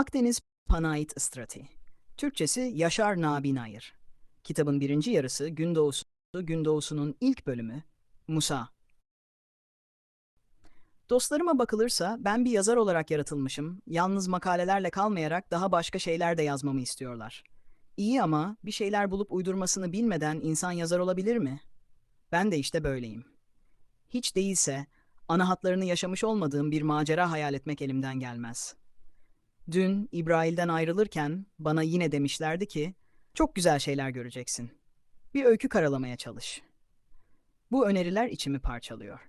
Akdeniz Panait Istrati. Türkçesi Yaşar Nabi Nayır. Kitabın birinci yarısı Gündoğusu, Gündoğusu'nun ilk bölümü Musa. Dostlarıma bakılırsa ben bir yazar olarak yaratılmışım. Yalnız makalelerle kalmayarak daha başka şeyler de yazmamı istiyorlar. İyi ama bir şeyler bulup uydurmasını bilmeden insan yazar olabilir mi? Ben de işte böyleyim. Hiç değilse ana hatlarını yaşamış olmadığım bir macera hayal etmek elimden gelmez. Dün İbrail'den ayrılırken bana yine demişlerdi ki, çok güzel şeyler göreceksin. Bir öykü karalamaya çalış. Bu öneriler içimi parçalıyor.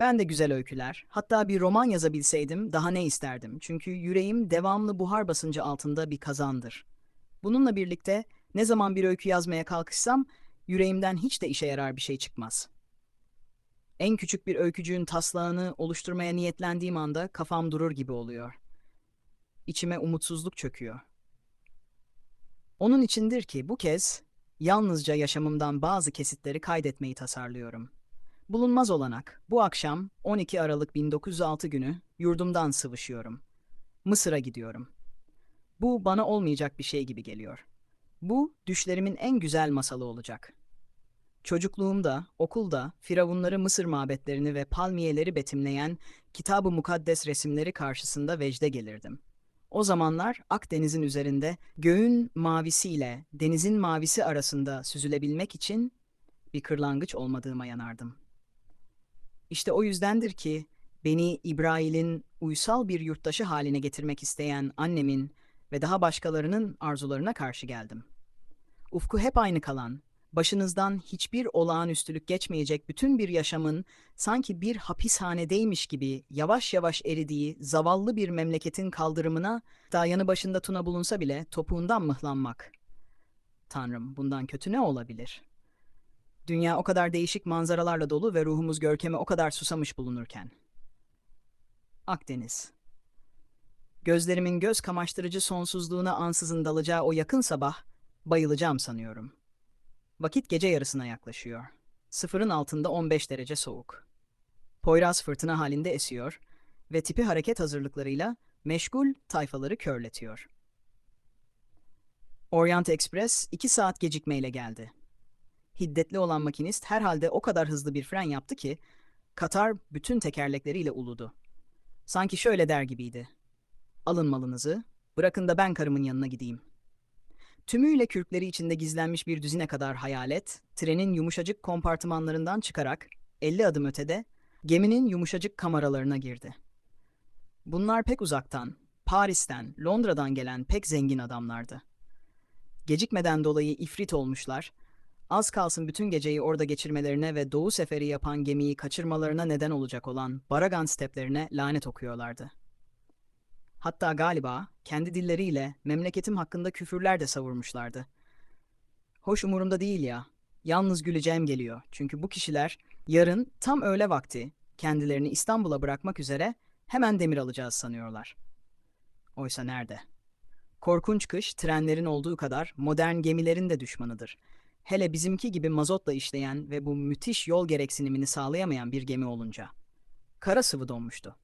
Ben de güzel öyküler, hatta bir roman yazabilseydim daha ne isterdim. Çünkü yüreğim devamlı buhar basıncı altında bir kazandır. Bununla birlikte ne zaman bir öykü yazmaya kalkışsam yüreğimden hiç de işe yarar bir şey çıkmaz. En küçük bir öykücüğün taslağını oluşturmaya niyetlendiğim anda kafam durur gibi oluyor. İçime umutsuzluk çöküyor. Onun içindir ki bu kez yalnızca yaşamımdan bazı kesitleri kaydetmeyi tasarlıyorum. Bulunmaz olanak. Bu akşam 12 Aralık 1906 günü yurdumdan sıvışıyorum. Mısır'a gidiyorum. Bu bana olmayacak bir şey gibi geliyor. Bu düşlerimin en güzel masalı olacak. Çocukluğumda, okulda firavunları Mısır mabetlerini ve palmiyeleri betimleyen kitab-ı mukaddes resimleri karşısında vecde gelirdim. O zamanlar Akdeniz'in üzerinde göğün mavisiyle denizin mavisi arasında süzülebilmek için bir kırlangıç olmadığıma yanardım. İşte o yüzdendir ki beni İbrail'in uysal bir yurttaşı haline getirmek isteyen annemin ve daha başkalarının arzularına karşı geldim. Ufku hep aynı kalan, başınızdan hiçbir olağanüstülük geçmeyecek bütün bir yaşamın sanki bir hapishanedeymiş gibi yavaş yavaş eridiği zavallı bir memleketin kaldırımına daha yanı başında tuna bulunsa bile topuğundan mıhlanmak. Tanrım bundan kötü ne olabilir? Dünya o kadar değişik manzaralarla dolu ve ruhumuz görkeme o kadar susamış bulunurken. Akdeniz Gözlerimin göz kamaştırıcı sonsuzluğuna ansızın dalacağı o yakın sabah bayılacağım sanıyorum. Vakit gece yarısına yaklaşıyor. Sıfırın altında 15 derece soğuk. Poyraz fırtına halinde esiyor ve tipi hareket hazırlıklarıyla meşgul tayfaları körletiyor. Orient Express 2 saat gecikmeyle geldi. Hiddetli olan makinist herhalde o kadar hızlı bir fren yaptı ki Katar bütün tekerlekleriyle uludu. Sanki şöyle der gibiydi. Alın malınızı, bırakın da ben karımın yanına gideyim. Tümüyle kürkleri içinde gizlenmiş bir düzine kadar hayalet, trenin yumuşacık kompartımanlarından çıkarak 50 adım ötede geminin yumuşacık kameralarına girdi. Bunlar pek uzaktan, Paris'ten, Londra'dan gelen pek zengin adamlardı. Gecikmeden dolayı ifrit olmuşlar, az kalsın bütün geceyi orada geçirmelerine ve doğu seferi yapan gemiyi kaçırmalarına neden olacak olan Baragan steplerine lanet okuyorlardı. Hatta galiba kendi dilleriyle memleketim hakkında küfürler de savurmuşlardı. Hoş umurumda değil ya. Yalnız güleceğim geliyor. Çünkü bu kişiler yarın tam öğle vakti kendilerini İstanbul'a bırakmak üzere hemen demir alacağız sanıyorlar. Oysa nerede? Korkunç kış trenlerin olduğu kadar modern gemilerin de düşmanıdır. Hele bizimki gibi mazotla işleyen ve bu müthiş yol gereksinimini sağlayamayan bir gemi olunca. Kara sıvı donmuştu.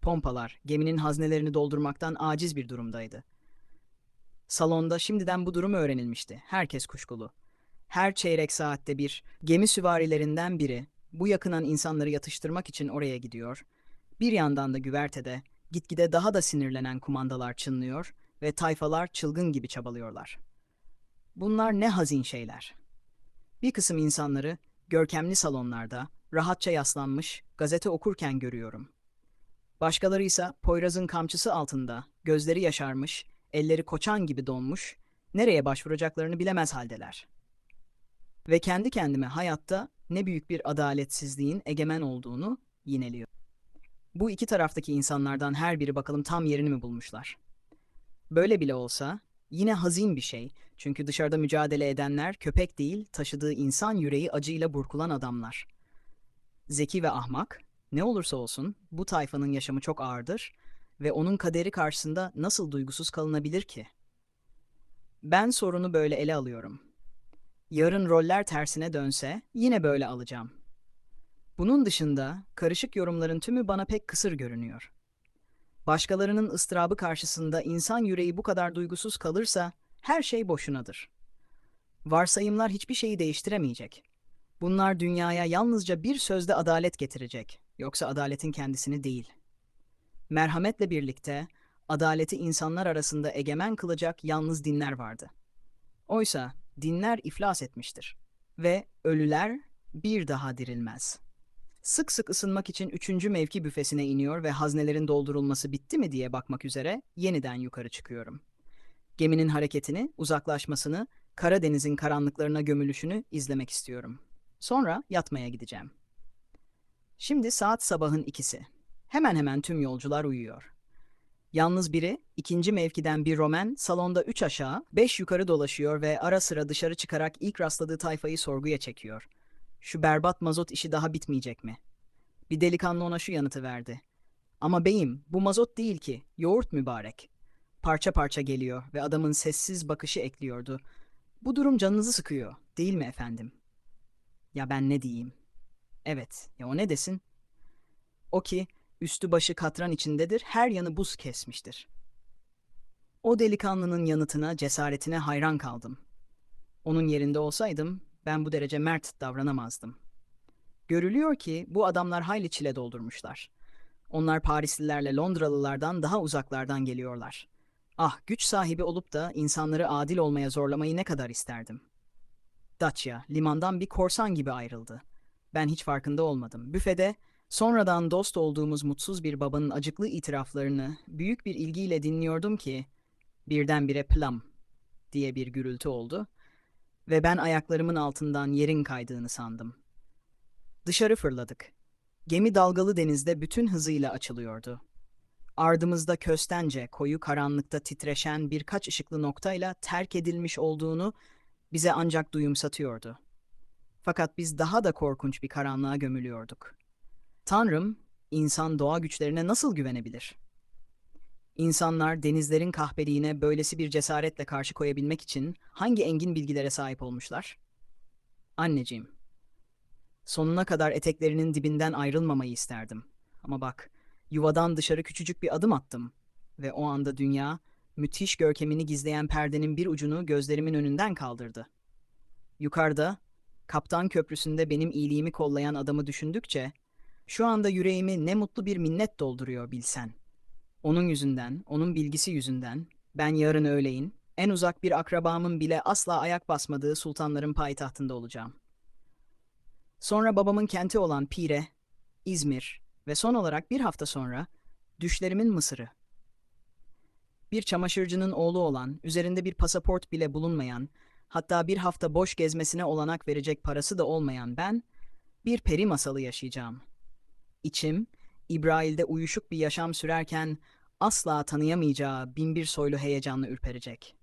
Pompalar geminin haznelerini doldurmaktan aciz bir durumdaydı. Salonda şimdiden bu durum öğrenilmişti. Herkes kuşkulu. Her çeyrek saatte bir gemi süvarilerinden biri bu yakınan insanları yatıştırmak için oraya gidiyor. Bir yandan da güvertede gitgide daha da sinirlenen kumandalar çınlıyor ve tayfalar çılgın gibi çabalıyorlar. Bunlar ne hazin şeyler. Bir kısım insanları görkemli salonlarda rahatça yaslanmış gazete okurken görüyorum. Başkaları ise Poyraz'ın kamçısı altında, gözleri yaşarmış, elleri koçan gibi donmuş, nereye başvuracaklarını bilemez haldeler. Ve kendi kendime hayatta ne büyük bir adaletsizliğin egemen olduğunu yineliyor. Bu iki taraftaki insanlardan her biri bakalım tam yerini mi bulmuşlar? Böyle bile olsa yine hazin bir şey. Çünkü dışarıda mücadele edenler köpek değil, taşıdığı insan yüreği acıyla burkulan adamlar. Zeki ve ahmak, ne olursa olsun bu tayfanın yaşamı çok ağırdır ve onun kaderi karşısında nasıl duygusuz kalınabilir ki? Ben sorunu böyle ele alıyorum. Yarın roller tersine dönse yine böyle alacağım. Bunun dışında karışık yorumların tümü bana pek kısır görünüyor. Başkalarının ıstırabı karşısında insan yüreği bu kadar duygusuz kalırsa her şey boşunadır. Varsayımlar hiçbir şeyi değiştiremeyecek. Bunlar dünyaya yalnızca bir sözde adalet getirecek. Yoksa adaletin kendisini değil. Merhametle birlikte adaleti insanlar arasında egemen kılacak yalnız dinler vardı. Oysa dinler iflas etmiştir ve ölüler bir daha dirilmez. Sık sık ısınmak için üçüncü mevki büfesine iniyor ve haznelerin doldurulması bitti mi diye bakmak üzere yeniden yukarı çıkıyorum. Geminin hareketini, uzaklaşmasını, Karadeniz'in karanlıklarına gömülüşünü izlemek istiyorum. Sonra yatmaya gideceğim. Şimdi saat sabahın ikisi. Hemen hemen tüm yolcular uyuyor. Yalnız biri, ikinci mevkiden bir Roman, salonda üç aşağı, beş yukarı dolaşıyor ve ara sıra dışarı çıkarak ilk rastladığı tayfayı sorguya çekiyor. Şu berbat mazot işi daha bitmeyecek mi? Bir delikanlı ona şu yanıtı verdi. Ama beyim, bu mazot değil ki, yoğurt mübarek. Parça parça geliyor ve adamın sessiz bakışı ekliyordu. Bu durum canınızı sıkıyor, değil mi efendim? Ya ben ne diyeyim? Evet, ya o ne desin? O ki, üstü başı katran içindedir, her yanı buz kesmiştir. O delikanlının yanıtına, cesaretine hayran kaldım. Onun yerinde olsaydım, ben bu derece mert davranamazdım. Görülüyor ki bu adamlar hayli çile doldurmuşlar. Onlar Parislilerle Londralılardan daha uzaklardan geliyorlar. Ah, güç sahibi olup da insanları adil olmaya zorlamayı ne kadar isterdim. Dacia, limandan bir korsan gibi ayrıldı. Ben hiç farkında olmadım. Büfede, sonradan dost olduğumuz mutsuz bir babanın acıklı itiraflarını büyük bir ilgiyle dinliyordum ki, birdenbire plam diye bir gürültü oldu ve ben ayaklarımın altından yerin kaydığını sandım. Dışarı fırladık. Gemi dalgalı denizde bütün hızıyla açılıyordu. Ardımızda köstence, koyu karanlıkta titreşen birkaç ışıklı noktayla terk edilmiş olduğunu bize ancak duyumsatıyordu. Fakat biz daha da korkunç bir karanlığa gömülüyorduk. Tanrım, insan doğa güçlerine nasıl güvenebilir? İnsanlar denizlerin kahpeliğine böylesi bir cesaretle karşı koyabilmek için hangi engin bilgilere sahip olmuşlar? Anneciğim, sonuna kadar eteklerinin dibinden ayrılmamayı isterdim. Ama bak, yuvadan dışarı küçücük bir adım attım ve o anda dünya müthiş görkemini gizleyen perdenin bir ucunu gözlerimin önünden kaldırdı. Yukarıda, Kaptan Köprüsü'nde benim iyiliğimi kollayan adamı düşündükçe, şu anda yüreğimi ne mutlu bir minnet dolduruyor bilsen. Onun yüzünden, onun bilgisi yüzünden, ben yarın öğleyin, en uzak bir akrabamın bile asla ayak basmadığı sultanların payitahtında olacağım. Sonra babamın kenti olan Pire, İzmir ve son olarak bir hafta sonra düşlerimin Mısır'ı. Bir çamaşırcının oğlu olan, üzerinde bir pasaport bile bulunmayan, hatta bir hafta boş gezmesine olanak verecek parası da olmayan ben, bir peri masalı yaşayacağım. İçim, İbrail'de uyuşuk bir yaşam sürerken asla tanıyamayacağı binbir soylu heyecanla ürperecek.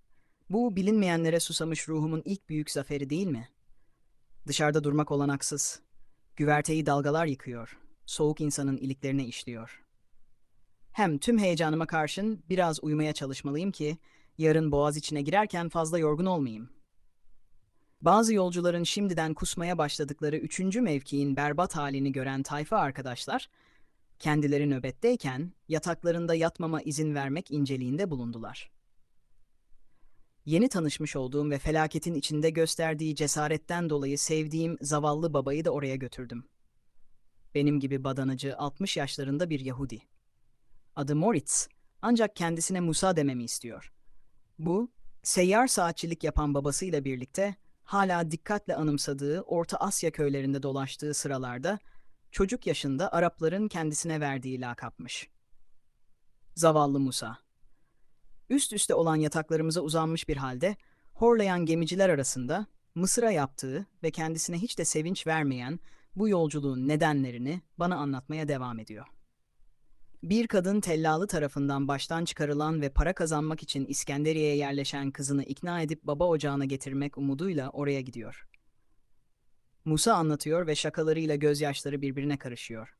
Bu bilinmeyenlere susamış ruhumun ilk büyük zaferi değil mi? Dışarıda durmak olanaksız. Güverteyi dalgalar yıkıyor. Soğuk insanın iliklerine işliyor. Hem tüm heyecanıma karşın biraz uyumaya çalışmalıyım ki yarın boğaz içine girerken fazla yorgun olmayayım. Bazı yolcuların şimdiden kusmaya başladıkları üçüncü mevkiin berbat halini gören tayfa arkadaşlar, kendileri nöbetteyken yataklarında yatmama izin vermek inceliğinde bulundular. Yeni tanışmış olduğum ve felaketin içinde gösterdiği cesaretten dolayı sevdiğim zavallı babayı da oraya götürdüm. Benim gibi badanacı 60 yaşlarında bir Yahudi. Adı Moritz ancak kendisine Musa dememi istiyor. Bu, seyyar saatçilik yapan babasıyla birlikte hala dikkatle anımsadığı Orta Asya köylerinde dolaştığı sıralarda çocuk yaşında Arapların kendisine verdiği lakapmış. Zavallı Musa. Üst üste olan yataklarımıza uzanmış bir halde horlayan gemiciler arasında Mısır'a yaptığı ve kendisine hiç de sevinç vermeyen bu yolculuğun nedenlerini bana anlatmaya devam ediyor. Bir kadın tellalı tarafından baştan çıkarılan ve para kazanmak için İskenderiye'ye yerleşen kızını ikna edip baba ocağına getirmek umuduyla oraya gidiyor. Musa anlatıyor ve şakalarıyla gözyaşları birbirine karışıyor.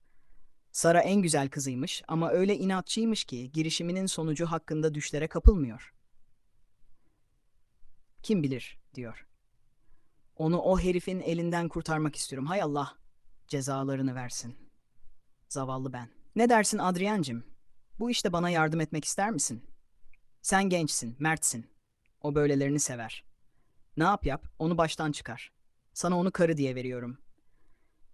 Sara en güzel kızıymış ama öyle inatçıymış ki girişiminin sonucu hakkında düşlere kapılmıyor. Kim bilir, diyor. Onu o herifin elinden kurtarmak istiyorum. Hay Allah, cezalarını versin. Zavallı ben. Ne dersin Adriancım? Bu işte bana yardım etmek ister misin? Sen gençsin, mertsin. O böylelerini sever. Ne yap yap, onu baştan çıkar. Sana onu karı diye veriyorum.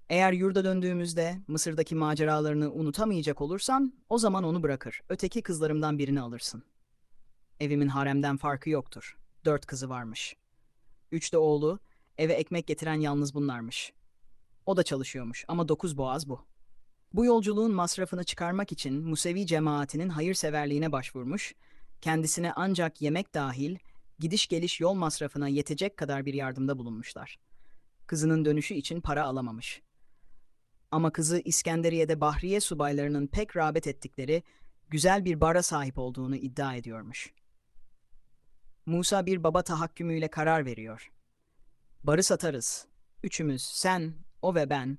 Eğer yurda döndüğümüzde Mısır'daki maceralarını unutamayacak olursan, o zaman onu bırakır. Öteki kızlarımdan birini alırsın. Evimin haremden farkı yoktur. Dört kızı varmış. Üç de oğlu, eve ekmek getiren yalnız bunlarmış. O da çalışıyormuş ama dokuz boğaz bu. Bu yolculuğun masrafını çıkarmak için Musevi cemaatinin hayırseverliğine başvurmuş, kendisine ancak yemek dahil gidiş geliş yol masrafına yetecek kadar bir yardımda bulunmuşlar. Kızının dönüşü için para alamamış. Ama kızı İskenderiye'de Bahriye subaylarının pek rağbet ettikleri güzel bir bara sahip olduğunu iddia ediyormuş. Musa bir baba tahakkümüyle karar veriyor. Barı satarız. Üçümüz, sen, o ve ben,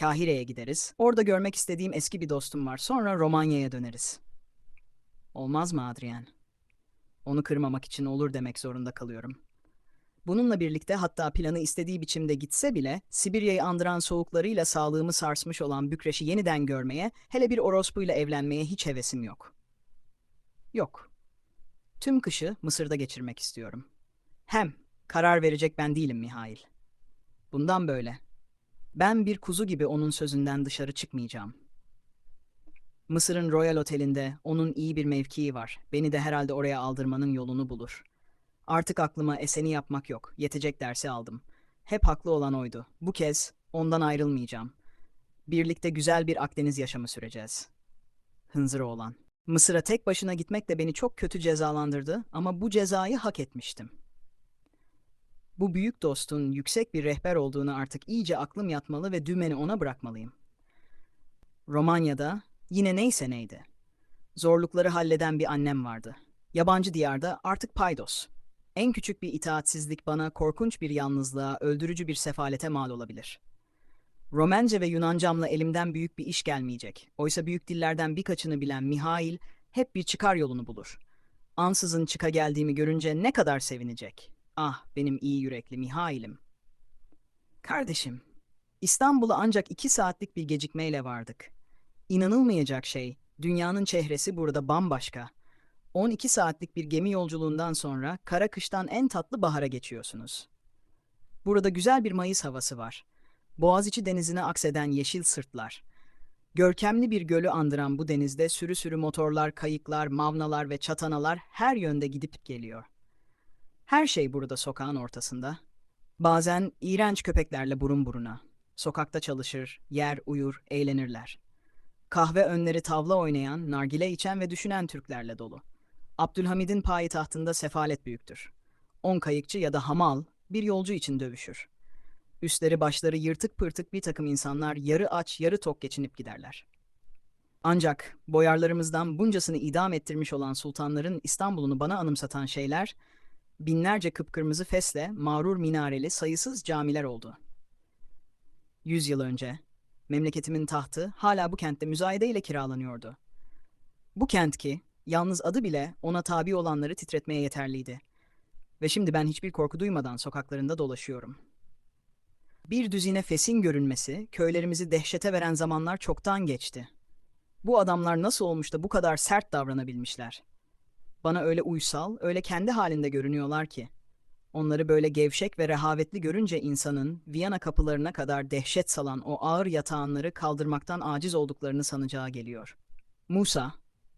Kahire'ye gideriz. Orada görmek istediğim eski bir dostum var. Sonra Romanya'ya döneriz. Olmaz mı Adrien? Onu kırmamak için olur demek zorunda kalıyorum. Bununla birlikte hatta planı istediği biçimde gitse bile Sibirya'yı andıran soğuklarıyla sağlığımı sarsmış olan Bükreş'i yeniden görmeye, hele bir orospuyla evlenmeye hiç hevesim yok. Yok. Tüm kışı Mısır'da geçirmek istiyorum. Hem karar verecek ben değilim Mihail. Bundan böyle. Ben bir kuzu gibi onun sözünden dışarı çıkmayacağım. Mısır'ın Royal Otel'inde onun iyi bir mevkii var. Beni de herhalde oraya aldırmanın yolunu bulur. Artık aklıma eseni yapmak yok. Yetecek dersi aldım. Hep haklı olan oydu. Bu kez ondan ayrılmayacağım. Birlikte güzel bir Akdeniz yaşamı süreceğiz. Hınzır oğlan. Mısır'a tek başına gitmek de beni çok kötü cezalandırdı ama bu cezayı hak etmiştim. Bu büyük dostun yüksek bir rehber olduğunu artık iyice aklım yatmalı ve dümeni ona bırakmalıyım. Romanya'da yine neyse neydi. Zorlukları halleden bir annem vardı. Yabancı diyarda artık paydos. En küçük bir itaatsizlik bana korkunç bir yalnızlığa, öldürücü bir sefalete mal olabilir. Romence ve Yunancamla elimden büyük bir iş gelmeyecek. Oysa büyük dillerden birkaçını bilen Mihail hep bir çıkar yolunu bulur. Ansızın çıka geldiğimi görünce ne kadar sevinecek. Ah benim iyi yürekli Mihail'im. Kardeşim, İstanbul'a ancak iki saatlik bir gecikmeyle vardık. İnanılmayacak şey, dünyanın çehresi burada bambaşka. 12 saatlik bir gemi yolculuğundan sonra kara kıştan en tatlı bahara geçiyorsunuz. Burada güzel bir Mayıs havası var. Boğaziçi denizine akseden yeşil sırtlar. Görkemli bir gölü andıran bu denizde sürü sürü motorlar, kayıklar, mavnalar ve çatanalar her yönde gidip geliyor. Her şey burada sokağın ortasında. Bazen iğrenç köpeklerle burun buruna. Sokakta çalışır, yer, uyur, eğlenirler. Kahve önleri tavla oynayan, nargile içen ve düşünen Türklerle dolu. Abdülhamid'in payitahtında sefalet büyüktür. On kayıkçı ya da hamal bir yolcu için dövüşür. Üstleri başları yırtık pırtık bir takım insanlar yarı aç yarı tok geçinip giderler. Ancak boyarlarımızdan buncasını idam ettirmiş olan sultanların İstanbul'unu bana anımsatan şeyler, binlerce kıpkırmızı fesle mağrur minareli sayısız camiler oldu. Yüz yıl önce memleketimin tahtı hala bu kentte müzayede ile kiralanıyordu. Bu kent ki yalnız adı bile ona tabi olanları titretmeye yeterliydi. Ve şimdi ben hiçbir korku duymadan sokaklarında dolaşıyorum. Bir düzine fesin görünmesi köylerimizi dehşete veren zamanlar çoktan geçti. Bu adamlar nasıl olmuş da bu kadar sert davranabilmişler? Bana öyle uysal, öyle kendi halinde görünüyorlar ki. Onları böyle gevşek ve rehavetli görünce insanın Viyana kapılarına kadar dehşet salan o ağır yatağanları kaldırmaktan aciz olduklarını sanacağı geliyor. Musa,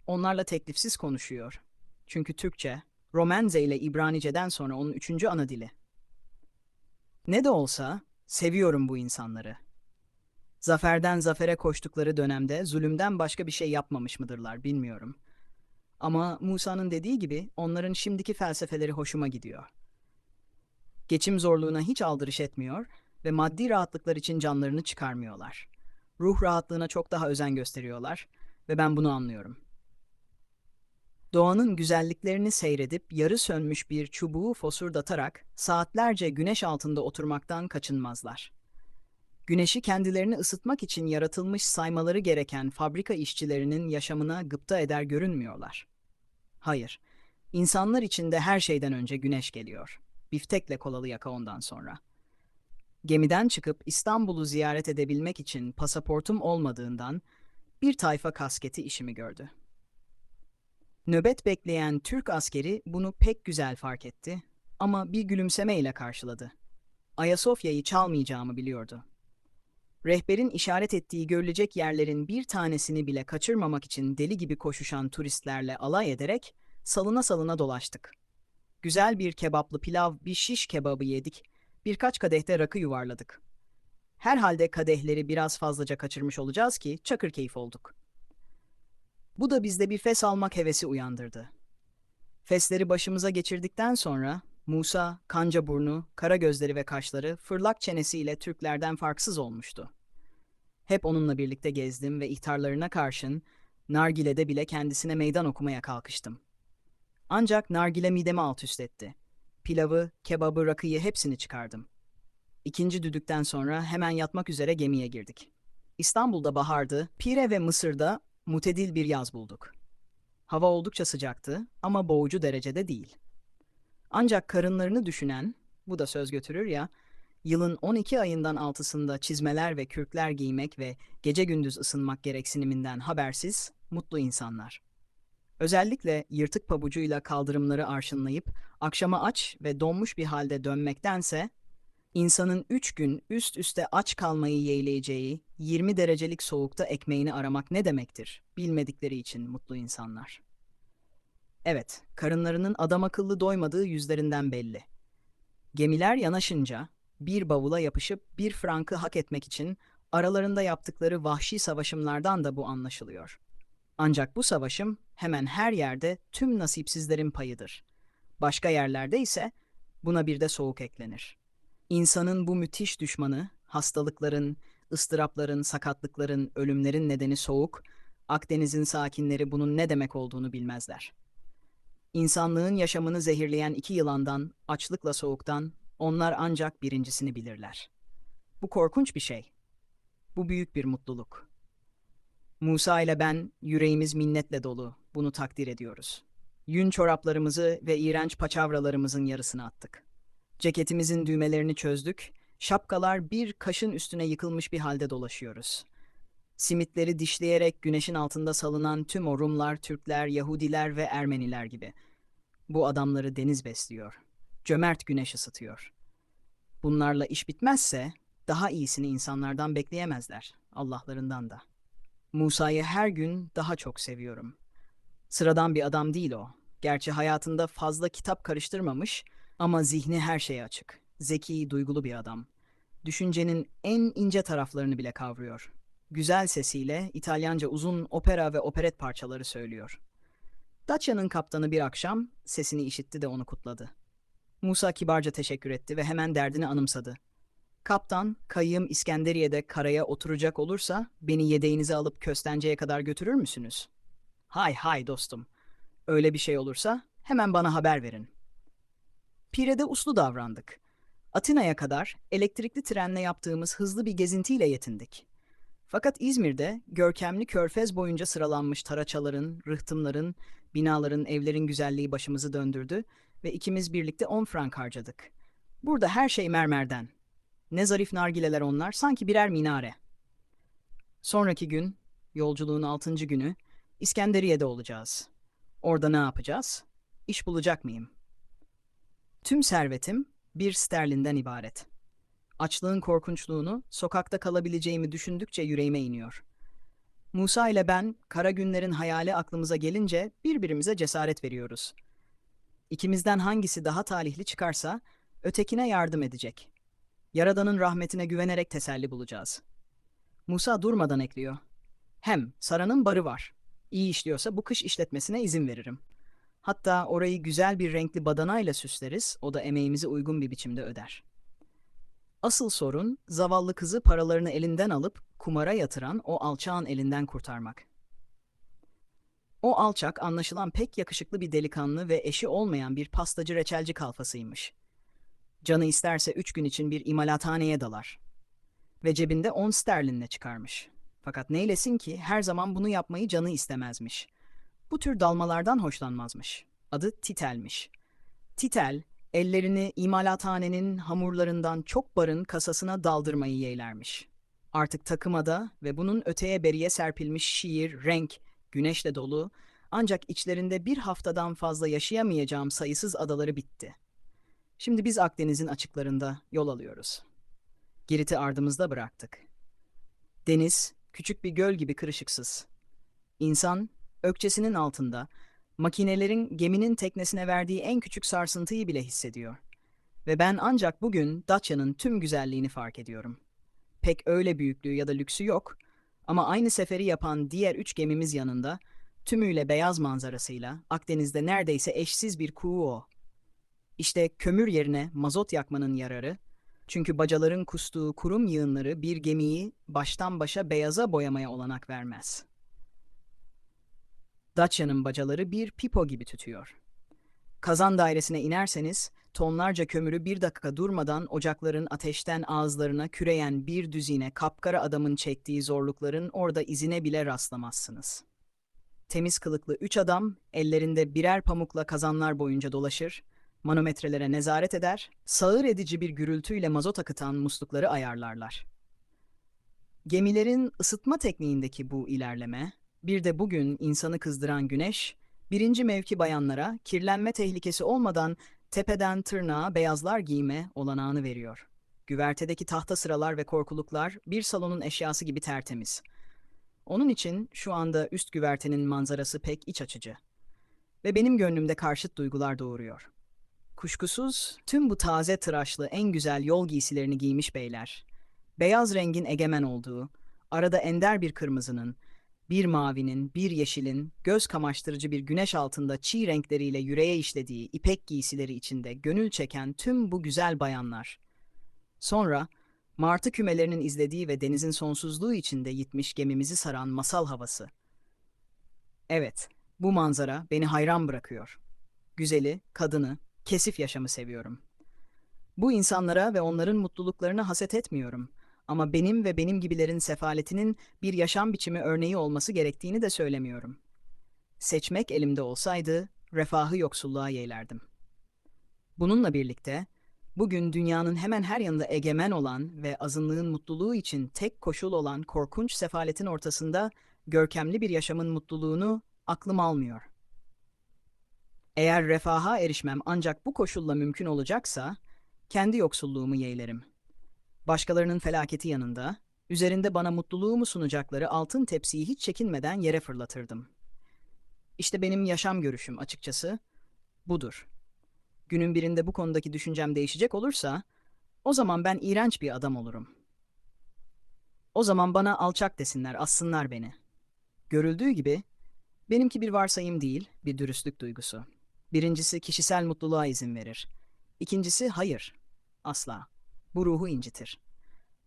onlarla teklifsiz konuşuyor. Çünkü Türkçe, Romenze ile İbranice'den sonra onun üçüncü ana dili. Ne de olsa seviyorum bu insanları. Zaferden zafere koştukları dönemde zulümden başka bir şey yapmamış mıdırlar bilmiyorum. Ama Musa'nın dediği gibi onların şimdiki felsefeleri hoşuma gidiyor. Geçim zorluğuna hiç aldırış etmiyor ve maddi rahatlıklar için canlarını çıkarmıyorlar. Ruh rahatlığına çok daha özen gösteriyorlar ve ben bunu anlıyorum. Doğanın güzelliklerini seyredip yarı sönmüş bir çubuğu fosurdatarak saatlerce güneş altında oturmaktan kaçınmazlar. Güneşi kendilerini ısıtmak için yaratılmış saymaları gereken fabrika işçilerinin yaşamına gıpta eder görünmüyorlar. Hayır, insanlar için de her şeyden önce güneş geliyor. Biftekle kolalı yaka ondan sonra. Gemiden çıkıp İstanbul'u ziyaret edebilmek için pasaportum olmadığından bir tayfa kasketi işimi gördü. Nöbet bekleyen Türk askeri bunu pek güzel fark etti ama bir gülümsemeyle karşıladı. Ayasofya'yı çalmayacağımı biliyordu. Rehberin işaret ettiği görülecek yerlerin bir tanesini bile kaçırmamak için deli gibi koşuşan turistlerle alay ederek salına salına dolaştık. Güzel bir kebaplı pilav, bir şiş kebabı yedik, birkaç kadehte rakı yuvarladık. Herhalde kadehleri biraz fazlaca kaçırmış olacağız ki çakır keyif olduk. Bu da bizde bir fes almak hevesi uyandırdı. Fesleri başımıza geçirdikten sonra Musa, kanca burnu, kara gözleri ve kaşları fırlak çenesiyle Türklerden farksız olmuştu. Hep onunla birlikte gezdim ve ihtarlarına karşın nargilede bile kendisine meydan okumaya kalkıştım. Ancak nargile midemi alt üst etti. Pilavı, kebabı, rakıyı hepsini çıkardım. İkinci düdükten sonra hemen yatmak üzere gemiye girdik. İstanbul'da bahardı, Pire ve Mısır'da mutedil bir yaz bulduk. Hava oldukça sıcaktı ama boğucu derecede değil. Ancak karınlarını düşünen, bu da söz götürür ya, yılın 12 ayından altısında çizmeler ve kürkler giymek ve gece gündüz ısınmak gereksiniminden habersiz, mutlu insanlar. Özellikle yırtık pabucuyla kaldırımları arşınlayıp akşama aç ve donmuş bir halde dönmektense, insanın üç gün üst üste aç kalmayı yeğleyeceği 20 derecelik soğukta ekmeğini aramak ne demektir bilmedikleri için mutlu insanlar. Evet, karınlarının adam akıllı doymadığı yüzlerinden belli. Gemiler yanaşınca bir bavula yapışıp bir frankı hak etmek için aralarında yaptıkları vahşi savaşımlardan da bu anlaşılıyor. Ancak bu savaşım hemen her yerde tüm nasipsizlerin payıdır. Başka yerlerde ise buna bir de soğuk eklenir. İnsanın bu müthiş düşmanı, hastalıkların, ıstırapların, sakatlıkların, ölümlerin nedeni soğuk, Akdeniz'in sakinleri bunun ne demek olduğunu bilmezler. İnsanlığın yaşamını zehirleyen iki yılandan, açlıkla soğuktan, onlar ancak birincisini bilirler. Bu korkunç bir şey. Bu büyük bir mutluluk. Musa ile ben yüreğimiz minnetle dolu. Bunu takdir ediyoruz. Yün çoraplarımızı ve iğrenç paçavralarımızın yarısını attık. Ceketimizin düğmelerini çözdük. Şapkalar bir kaşın üstüne yıkılmış bir halde dolaşıyoruz. Simitleri dişleyerek güneşin altında salınan tüm o Rumlar, Türkler, Yahudiler ve Ermeniler gibi. Bu adamları deniz besliyor. Cömert güneş ısıtıyor. Bunlarla iş bitmezse daha iyisini insanlardan bekleyemezler, Allah'larından da. Musa'yı her gün daha çok seviyorum. Sıradan bir adam değil o. Gerçi hayatında fazla kitap karıştırmamış ama zihni her şeye açık. Zeki, duygulu bir adam. Düşüncenin en ince taraflarını bile kavruyor. Güzel sesiyle İtalyanca uzun opera ve operet parçaları söylüyor. Dacia'nın kaptanı bir akşam sesini işitti de onu kutladı. Musa kibarca teşekkür etti ve hemen derdini anımsadı. Kaptan, kayığım İskenderiye'de karaya oturacak olursa beni yedeğinize alıp köstenceye kadar götürür müsünüz? Hay hay dostum. Öyle bir şey olursa hemen bana haber verin. Pire'de uslu davrandık. Atina'ya kadar elektrikli trenle yaptığımız hızlı bir gezintiyle yetindik. Fakat İzmir'de görkemli körfez boyunca sıralanmış taraçaların, rıhtımların, binaların, evlerin güzelliği başımızı döndürdü ve ikimiz birlikte 10 frank harcadık. Burada her şey mermerden. Ne zarif nargileler onlar, sanki birer minare. Sonraki gün, yolculuğun altıncı günü, İskenderiye'de olacağız. Orada ne yapacağız? İş bulacak mıyım? Tüm servetim bir sterlinden ibaret. Açlığın korkunçluğunu, sokakta kalabileceğimi düşündükçe yüreğime iniyor. Musa ile ben, kara günlerin hayali aklımıza gelince birbirimize cesaret veriyoruz. İkimizden hangisi daha talihli çıkarsa, ötekine yardım edecek. Yaradan'ın rahmetine güvenerek teselli bulacağız. Musa durmadan ekliyor. Hem Sara'nın barı var. İyi işliyorsa bu kış işletmesine izin veririm. Hatta orayı güzel bir renkli badanayla süsleriz, o da emeğimizi uygun bir biçimde öder. Asıl sorun, zavallı kızı paralarını elinden alıp kumara yatıran o alçağın elinden kurtarmak. O alçak anlaşılan pek yakışıklı bir delikanlı ve eşi olmayan bir pastacı reçelci kalfasıymış. Canı isterse üç gün için bir imalathaneye dalar. Ve cebinde on sterlinle çıkarmış. Fakat neylesin ki her zaman bunu yapmayı canı istemezmiş. Bu tür dalmalardan hoşlanmazmış. Adı Titel'miş. Titel, ellerini imalathanenin hamurlarından çok barın kasasına daldırmayı yeğlermiş. Artık takımada ve bunun öteye beriye serpilmiş şiir, renk, güneşle dolu Ancak içlerinde bir haftadan fazla yaşayamayacağım sayısız adaları bitti. Şimdi biz Akdeniz'in açıklarında yol alıyoruz. Girit'i ardımızda bıraktık. Deniz, küçük bir göl gibi kırışıksız. İnsan, ökçesinin altında, makinelerin geminin teknesine verdiği en küçük sarsıntıyı bile hissediyor. Ve ben ancak bugün Dacia'nın tüm güzelliğini fark ediyorum. Pek öyle büyüklüğü ya da lüksü yok ama aynı seferi yapan diğer üç gemimiz yanında tümüyle beyaz manzarasıyla Akdeniz'de neredeyse eşsiz bir kuğu o. İşte kömür yerine mazot yakmanın yararı, çünkü bacaların kustuğu kurum yığınları bir gemiyi baştan başa beyaza boyamaya olanak vermez. Dacia'nın bacaları bir pipo gibi tütüyor. Kazan dairesine inerseniz tonlarca kömürü bir dakika durmadan ocakların ateşten ağızlarına küreyen bir düzine kapkara adamın çektiği zorlukların orada izine bile rastlamazsınız. Temiz kılıklı üç adam ellerinde birer pamukla kazanlar boyunca dolaşır, manometrelere nezaret eder, sağır edici bir gürültüyle mazot akıtan muslukları ayarlarlar. Gemilerin ısıtma tekniğindeki bu ilerleme, bir de bugün insanı kızdıran güneş, birinci mevki bayanlara kirlenme tehlikesi olmadan tepeden tırnağa beyazlar giyme olanağını veriyor. Güvertedeki tahta sıralar ve korkuluklar bir salonun eşyası gibi tertemiz. Onun için şu anda üst güvertenin manzarası pek iç açıcı. Ve benim gönlümde karşıt duygular doğuruyor. Kuşkusuz tüm bu taze tıraşlı en güzel yol giysilerini giymiş beyler. Beyaz rengin egemen olduğu, arada ender bir kırmızının, bir mavinin, bir yeşilin, göz kamaştırıcı bir güneş altında çiğ renkleriyle yüreğe işlediği ipek giysileri içinde gönül çeken tüm bu güzel bayanlar. Sonra, martı kümelerinin izlediği ve denizin sonsuzluğu içinde yitmiş gemimizi saran masal havası. Evet, bu manzara beni hayran bırakıyor. Güzeli, kadını, kesif yaşamı seviyorum. Bu insanlara ve onların mutluluklarına haset etmiyorum. Ama benim ve benim gibilerin sefaletinin bir yaşam biçimi örneği olması gerektiğini de söylemiyorum. Seçmek elimde olsaydı, refahı yoksulluğa yeğlerdim. Bununla birlikte, bugün dünyanın hemen her yanında egemen olan ve azınlığın mutluluğu için tek koşul olan korkunç sefaletin ortasında görkemli bir yaşamın mutluluğunu aklım almıyor. Eğer refaha erişmem ancak bu koşulla mümkün olacaksa, kendi yoksulluğumu yeğlerim. Başkalarının felaketi yanında, üzerinde bana mutluluğumu sunacakları altın tepsiyi hiç çekinmeden yere fırlatırdım. İşte benim yaşam görüşüm açıkçası budur. Günün birinde bu konudaki düşüncem değişecek olursa, o zaman ben iğrenç bir adam olurum. O zaman bana alçak desinler, assınlar beni. Görüldüğü gibi, benimki bir varsayım değil, bir dürüstlük duygusu. Birincisi kişisel mutluluğa izin verir. İkincisi hayır, asla. Bu ruhu incitir.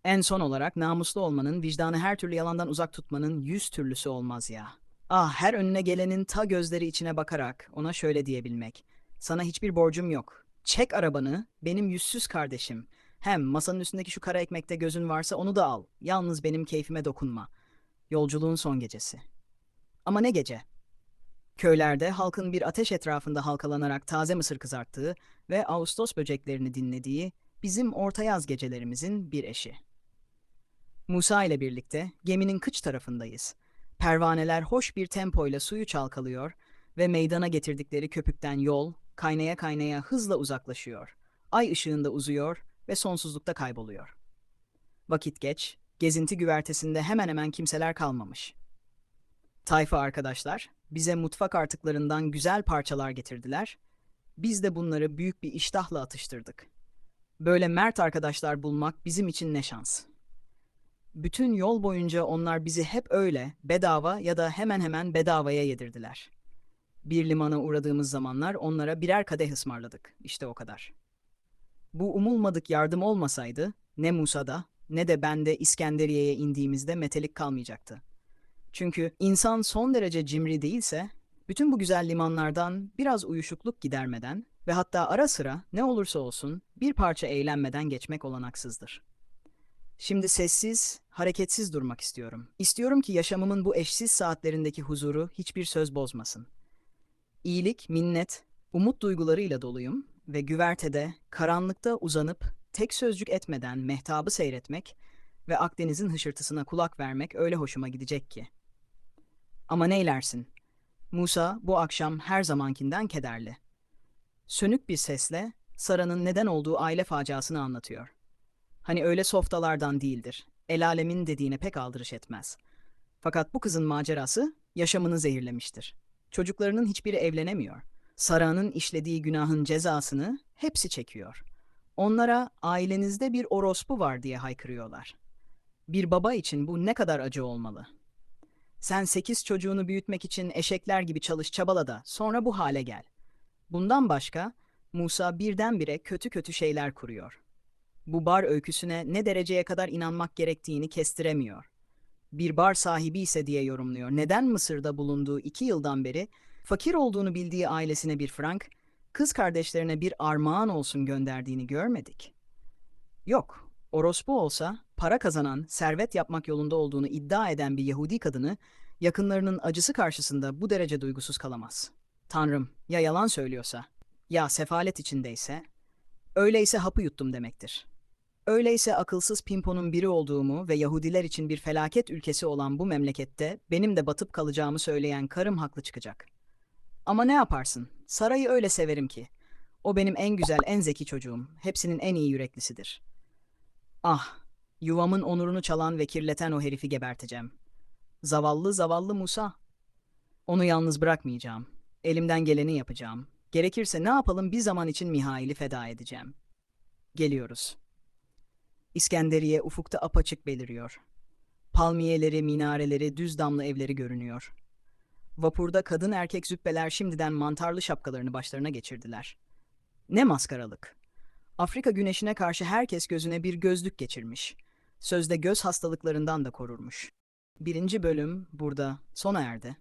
En son olarak namuslu olmanın, vicdanı her türlü yalandan uzak tutmanın yüz türlüsü olmaz ya. Ah her önüne gelenin ta gözleri içine bakarak ona şöyle diyebilmek. Sana hiçbir borcum yok. Çek arabanı, benim yüzsüz kardeşim. Hem masanın üstündeki şu kara ekmekte gözün varsa onu da al. Yalnız benim keyfime dokunma. Yolculuğun son gecesi. Ama ne gece? Köylerde halkın bir ateş etrafında halkalanarak taze mısır kızarttığı ve Ağustos böceklerini dinlediği bizim orta yaz gecelerimizin bir eşi. Musa ile birlikte geminin kıç tarafındayız. Pervaneler hoş bir tempoyla suyu çalkalıyor ve meydana getirdikleri köpükten yol kaynaya kaynaya hızla uzaklaşıyor. Ay ışığında uzuyor ve sonsuzlukta kayboluyor. Vakit geç, gezinti güvertesinde hemen hemen kimseler kalmamış. Tayfa arkadaşlar bize mutfak artıklarından güzel parçalar getirdiler. Biz de bunları büyük bir iştahla atıştırdık. Böyle mert arkadaşlar bulmak bizim için ne şans. Bütün yol boyunca onlar bizi hep öyle bedava ya da hemen hemen bedavaya yedirdiler. Bir limana uğradığımız zamanlar onlara birer kadeh ısmarladık. İşte o kadar. Bu umulmadık yardım olmasaydı ne Musa'da ne de bende İskenderiye'ye indiğimizde metelik kalmayacaktı. Çünkü insan son derece cimri değilse bütün bu güzel limanlardan biraz uyuşukluk gidermeden ve hatta ara sıra ne olursa olsun bir parça eğlenmeden geçmek olanaksızdır. Şimdi sessiz, hareketsiz durmak istiyorum. İstiyorum ki yaşamımın bu eşsiz saatlerindeki huzuru hiçbir söz bozmasın. İyilik, minnet, umut duygularıyla doluyum ve güvertede, karanlıkta uzanıp tek sözcük etmeden mehtabı seyretmek ve Akdeniz'in hışırtısına kulak vermek öyle hoşuma gidecek ki. Ama neylersin? Musa bu akşam her zamankinden kederli. Sönük bir sesle Sara'nın neden olduğu aile faciasını anlatıyor. Hani öyle softalardan değildir. El alemin dediğine pek aldırış etmez. Fakat bu kızın macerası yaşamını zehirlemiştir. Çocuklarının hiçbiri evlenemiyor. Sara'nın işlediği günahın cezasını hepsi çekiyor. Onlara ailenizde bir orospu var diye haykırıyorlar. Bir baba için bu ne kadar acı olmalı. Sen sekiz çocuğunu büyütmek için eşekler gibi çalış çabala da sonra bu hale gel. Bundan başka Musa birdenbire kötü kötü şeyler kuruyor. Bu bar öyküsüne ne dereceye kadar inanmak gerektiğini kestiremiyor. Bir bar sahibi ise diye yorumluyor. Neden Mısır'da bulunduğu iki yıldan beri fakir olduğunu bildiği ailesine bir frank, kız kardeşlerine bir armağan olsun gönderdiğini görmedik. Yok, orospu olsa para kazanan, servet yapmak yolunda olduğunu iddia eden bir Yahudi kadını yakınlarının acısı karşısında bu derece duygusuz kalamaz. Tanrım, ya yalan söylüyorsa, ya sefalet içindeyse, öyleyse hapı yuttum demektir. Öyleyse akılsız pimponun biri olduğumu ve Yahudiler için bir felaket ülkesi olan bu memlekette benim de batıp kalacağımı söyleyen karım haklı çıkacak. Ama ne yaparsın? Saray'ı öyle severim ki. O benim en güzel, en zeki çocuğum. Hepsinin en iyi yüreklisidir. Ah, yuvamın onurunu çalan ve kirleten o herifi geberteceğim. Zavallı zavallı Musa. Onu yalnız bırakmayacağım. Elimden geleni yapacağım. Gerekirse ne yapalım bir zaman için Mihail'i feda edeceğim. Geliyoruz. İskenderiye ufukta apaçık beliriyor. Palmiyeleri, minareleri, düz damlı evleri görünüyor. Vapurda kadın erkek züppeler şimdiden mantarlı şapkalarını başlarına geçirdiler. Ne maskaralık. Afrika güneşine karşı herkes gözüne bir gözlük geçirmiş. Sözde göz hastalıklarından da korurmuş. Birinci bölüm burada sona erdi.